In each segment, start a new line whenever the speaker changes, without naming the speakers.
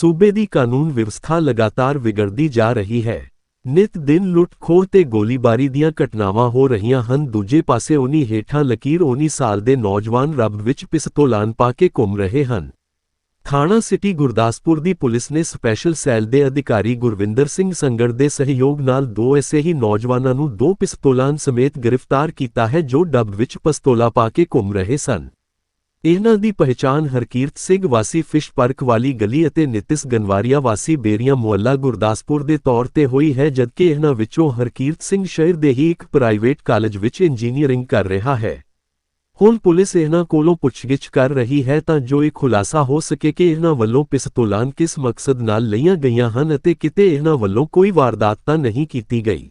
ਸੂਬੇ ਦੀ ਕਾਨੂੰਨ ਵਿਵਸਥਾ ਲਗਾਤਾਰ ਵਿਗੜਦੀ ਜਾ ਰਹੀ ਹੈ। ਨਿਤ ਦਿਨ ਲੁੱਟ-ਖੋਹ ਤੇ ਗੋਲੀਬਾਰੀ ਦੀਆਂ ਘਟਨਾਵਾਂ ਹੋ ਰਹੀਆਂ ਹਨ। ਦੂਜੇ ਪਾਸੇ ਉਨੀ ਹੇਠਾਂ ਲਕੀਰ ਉਨੀ ਸਾਲ ਦੇ ਨੌਜਵਾਨ ਰੱਬ ਵਿੱਚ ਪਿਸਤੌਲਾਨ ਪਾ ਕੇ ਘੁੰਮ ਰਹੇ ਹਨ। ਥਾਣਾ ਸਿਟੀ ਗੁਰਦਾਸਪੁਰ ਦੀ ਪੁਲਿਸ ਨੇ ਸਪੈਸ਼ਲ ਸੈੱਲ ਦੇ ਅਧਿਕਾਰੀ ਗੁਰਵਿੰਦਰ ਸਿੰਘ ਸੰਗੜ ਦੇ ਸਹਿਯੋਗ ਨਾਲ ਦੋ ਐਸੇ ਹੀ ਨੌਜਵਾਨਾਂ ਨੂੰ ਦੋ ਪਿਸਤੌਲਾਂ ਸਮੇਤ ਗ੍ਰਿਫਤਾਰ ਕੀਤਾ ਹੈ ਜੋ ਡੱਬ ਵਿੱਚ ਪਿਸਤੌਲਾ ਪਾ ਕੇ ਘੁੰਮ ਰਹੇ ਸਨ। ਇਹਨਾਂ ਦੀ ਪਹਿਚਾਣ ਹਰਕੀਰਤ ਸਿੰਘ ਵਾਸੀ ਫਿਸ਼ ਪਾਰਕ ਵਾਲੀ ਗਲੀ ਅਤੇ ਨਿਤਿਸ ਗਨਵਾਰੀਆ ਵਾਸੀ ਬੇਰੀਆਂ ਮੁਹੱਲਾ ਗੁਰਦਾਸਪੁਰ ਦੇ ਤੌਰ ਤੇ ਹੋਈ ਹੈ, ਜਦਕਿ ਇਹਨਾਂ ਵਿੱਚੋਂ ਹਰਕੀਰਤ ਸਿੰਘ ਸ਼ਹਿਰ ਦੇ ਹੀ ਇੱਕ ਪ੍ਰਾਈਵੇਟ ਕਾਲਜ ਵਿੱਚ ਇੰਜੀਨੀਅਰਿੰਗ ਕਰ ਰਿਹਾ ਹੈ। ਹੁਣ ਪੁਲਿਸ ਇਹਨਾਂ ਕੋਲੋਂ ਪੁੱਛਗਿੱਛ ਕਰ ਰਹੀ ਹੈ ਤਾਂ ਜੋ ਇਹ ਖੁਲਾਸਾ ਹੋ ਸਕੇ ਕਿ ਇਹਨਾਂ ਵੱਲੋਂ ਪਿਸਤੌਲਾਂ ਕਿਸ ਮਕਸਦ ਨਾਲ ਲਈਆਂ ਗਈਆਂ ਹਨ ਅਤੇ ਕਿਤੇ ਇਹਨਾਂ ਵੱਲੋਂ ਕੋਈ ਵਾਰਦਾਤ ਤਾਂ ਨਹੀਂ ਕੀਤੀ ਗਈ।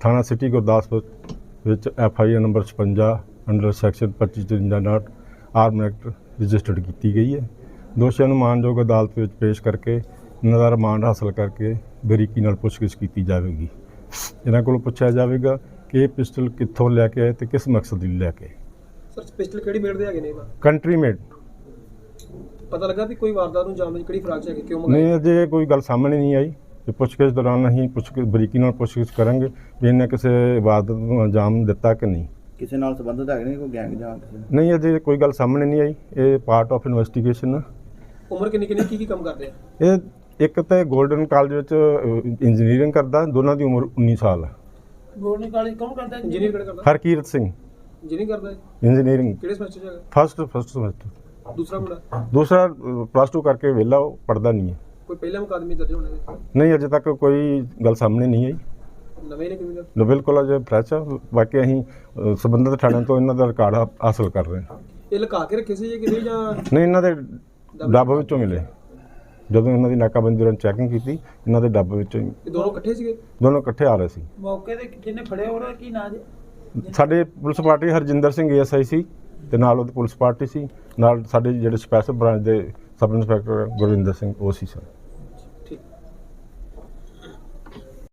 ਥਾਣਾ ਸਿਟੀ ਗੁਰਦਾਸਪੁਰ ਵਿੱਚ F I R number 56 under section 2553 not arm act registered ਕੀਤੀ ਗਈ ਹੈ। ਦੋਸ਼ੀਆਂ ਨੂੰ ਮਾਨਯੋਗ ਅਦਾਲਤ ਵਿੱਚ ਪੇਸ਼ ਕਰਕੇ ਇਹਨਾਂ ਦਾ ਰਿਮਾਂਡ ਹਾਸਲ ਕਰਕੇ ਬਰੀਕੀ ਨਾਲ ਪੁੱਛਗਿੱਛ ਕੀਤੀ ਜਾਵੇਗੀ। ਇਹਨਾਂ ਕੋਲੋਂ ਪੁੱਛਿਆ ਜਾਵੇਗਾ ਕਿ ਇਹ ਪਿਸਟਲ ਕਿੱਥੋਂ ਲੈ ਕੇ ਆਏ ਤੇ ਕਿਸ ਮਕਸਦ ਲਈ ਲੈ ਕੇ।
ਸਰ ਪਿਸਟਲ ਕਿਹੜੀ ਮੇੜ ਦੇ ਹੈਗੇ ਨੇ? ਇਹਦਾ
ਕੰਟਰੀ ਮੇਡ।
ਪਤਾ ਲੱਗਾ ਵੀ ਕੋਈ ਵਾਰਦਾਤ ਨੂੰ ਜਾਣ ਦੀ ਕਿਹੜੀ ਫਰਾਕ ਚ ਹੈਗੇ ਕਿਉਂ ਮੰਗਾਈ
ਨਹੀਂ ਅਜੇ ਕੋਈ ਗੱਲ ਸਾਹਮਣੇ ਨਹੀਂ ਆਈ। ਤੇ ਪੁੱਛਗਿੱਛ ਦੌਰਾਨ ਅਸੀਂ ਪੁੱਛ ਬਰੀਕੀ ਨਾਲ ਪੁੱਛਗਿੱਛ ਕਰਾਂਗੇ ਵੀ ਇਹਨੇ ਕਿਸੇ ਇਬਾਦਤ ਨੂੰ ਅੰਜਾਮ ਦਿੱਤਾ ਕਿ ਨਹੀਂ।
ਕਿਸੇ ਨਾਲ ਸੰਬੰਧਿਤ ਹੈਗੇ ਨੇ ਕੋਈ ਗੈਂਗ ਜਾਂ ਕਿਸੇ ਨਾਲ?
ਨਹੀਂ ਅਜੇ ਕੋਈ ਗੱਲ ਸਾਹਮਣੇ ਨਹੀਂ ਆਈ। ਇਹ ਪਾਰਟ ਆਫ ਇਨਵੈਸਟੀਗੇਸ਼ਨ ਆ।
ਉਮਰ ਕਿੰਨੀ ਕਿੰਨੀ ਕੀ ਕੀ ਕੰਮ ਕਰਦੇ ਆ?
ਇਹ ਇੱਕ ਤਾਂ 골ਡਨ ਕਾਲਜ ਵਿੱਚ ਇੰਜੀਨੀਅਰਿੰਗ ਕਰਦਾ ਦੋਨਾਂ ਦੀ ਉਮਰ 19 ਸਾਲ ਹੈ
ਕਾਲਜ ਕੌਣ ਕਰਦਾ?
ਇੰਜੀਨੀਅਰ ਕਿਹੜਾ ਕਰਦਾ?
ਹਰਕੀਰਤ ਸਿੰਘ।
ਇੰਜੀਨੀਅਰ ਕਰਦਾ ਹੈ
ਇੰਜੀਨੀਅਰਿੰਗ
ਕਿਹੜੇ ਸਮੈਸਟਰ ਚ ਹੈਗਾ?
ਫਸਟ ਫਸਟ ਸਮੈਸਟਰ
ਦੂਸਰਾ ਮੁੰਡਾ?
ਦੂਸਰਾ ਪਲੱਸ 2 ਕਰਕੇ ਵਿਹਲਾ ਉਹ ਪੜਦਾ ਨਹੀਂ ਹੈ।
ਕੋਈ ਪਹਿਲਾ ਮੁਕਾਦਮੇ ਦਰਜ ਹੋਣੇ ਨੇ?
ਨਹੀਂ ਅਜੇ ਤੱਕ ਕੋਈ ਗੱਲ ਸਾਹਮਣੇ ਨਹੀਂ ਆਈ।
ਨਵੇਂ ਨੇ ਕਿਵੇਂ
ਲੋ ਬਿਲਕੁਲ ਅਜੇ ਫਰੈਸ਼ ਆ। ਬਾਕੀ ਅਸੀਂ ਅ, ਸੰਬੰਧਿਤ ਥਾਣਿਆਂ ਤੋਂ ਇਹਨਾਂ ਦਾ ਰਿਕਾਰਡ ਹਾ- ਹਾਸਲ ਕਰ ਰਹੇ ਹਾਂ।
ਇਹ ਲੁਕਾ ਕੇ ਰੱਖੇ ਸੀ ਜਾਂ ਕਿਤੇ ਜਾਂ
ਨਹੀਂ ਇਹਨਾਂ ਦੇ ਡੱਬ ਵਿੱਚੋਂ ਮਿਲੇ। ਜਦੋਂ ਇਹਨਾਂ ਦੀ ਨਾਕਾਬੰਦੀ ਦੌਰਾਨ ਚੈਕਿੰਗ ਕੀਤੀ ਇਹਨਾਂ ਦੇ ਡੱਬ ਵਿੱਚੋਂ ਹੀ
ਇਹ ਦੋਨੋਂ ਇਕੱਠੇ ਸੀਗੇ?
ਦੋਨੋਂ ਇਕੱਠੇ ਆ ਰਹੇ ਸੀ।
ਮੌਕੇ ਤੇ ਜਿਹਨੇ ਫੜਿਆ ਉਹਦਾ ਕੀ ਨਾਂ ਜੀ?
ਸਾਡੇ police party Harjinder Singh ASI ਸੀ ਤੇ ਨਾਲ ਉਹਦੀ ਪੁਲਿਸ ਪਾਰਟੀ ਸੀ। ਨਾਲ ਸਾਡੇ ਜਿਹੜੇ ਸਪੈਸ਼ਲ ਬ੍ਰਾਂਚ ਦੇ ਸਬ ਇੰਸਪੈਕਟਰ ਗੁਰਵਿੰਦਰ ਸਿੰਘ ਉਹ ਸੀ ਸਰ।